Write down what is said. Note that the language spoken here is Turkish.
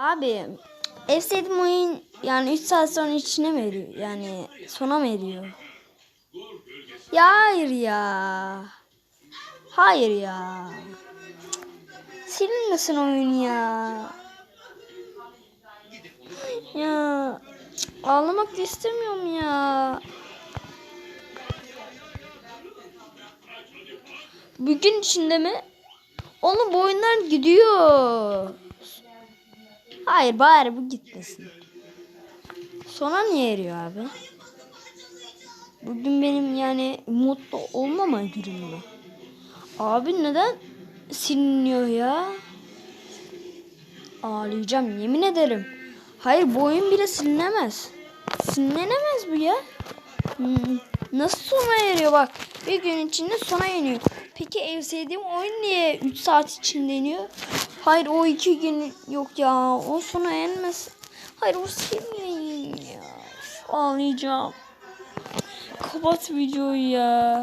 Abi ev sevdiğim oyun yani 3 saat sonra içine mi eriyor? Yani sona mı eriyor? Ya hayır ya. Hayır ya. Silinmesin oyun ya. Ya ağlamak da istemiyorum ya. Bugün içinde mi? Oğlum bu oyunlar gidiyor. Hayır bari bu gitmesin. Sonra niye eriyor abi? Bugün benim yani mutlu olmama günüm? Abi neden siliniyor ya? Ağlayacağım yemin ederim. Hayır bu oyun bile silinemez. Silinemez bu ya. Hmm, Nasıl sona eriyor bak. Bir gün içinde sona iniyor. Peki ev sevdiğim oyun niye 3 saat içinde iniyor? Hayır o 2 gün yok ya. O sona ermez. Hayır o silmeyin ya. Ağlayacağım. Kapat videoyu ya.